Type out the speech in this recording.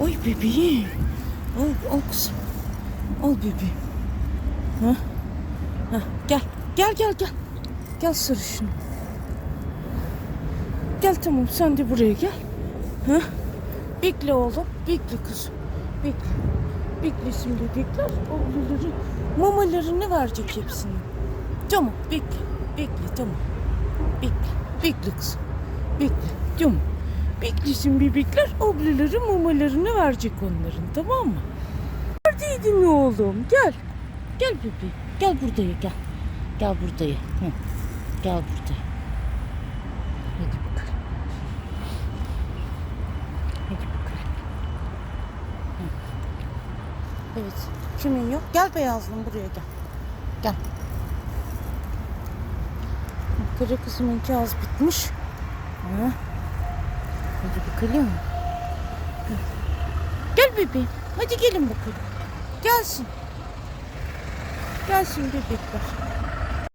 Oy bebeğim. Al, al kızım. Al bebeğim. Ha? Ha, gel. Gel gel gel. Gel sarışın. Gel tamam sen de buraya gel. Ha? Bekle oğlum. Bekle kızım. Bekle. Beklesin bebekler. Oğulları mamalarını verecek hepsini. Tamam bekle. Bekle tamam. Bekle. Bekle kızım. Bekle. Tamam. Beklesin bebekler. Ablaları mamalarını verecek onların. Tamam mı? Neredeydin oğlum? Gel. Gel bebeğim. Gel buraya gel. Gel buraya. Hı. Gel buraya. Hadi bakalım. Hadi bakalım. Hı. Evet. Kimin yok? Gel beyazlım buraya gel. Gel. Kara kızımınki az bitmiş. Ha. Hadi bakalım. Gel bebeğim. Hadi gelin bakalım. Gelsin. Gelsin bebekler.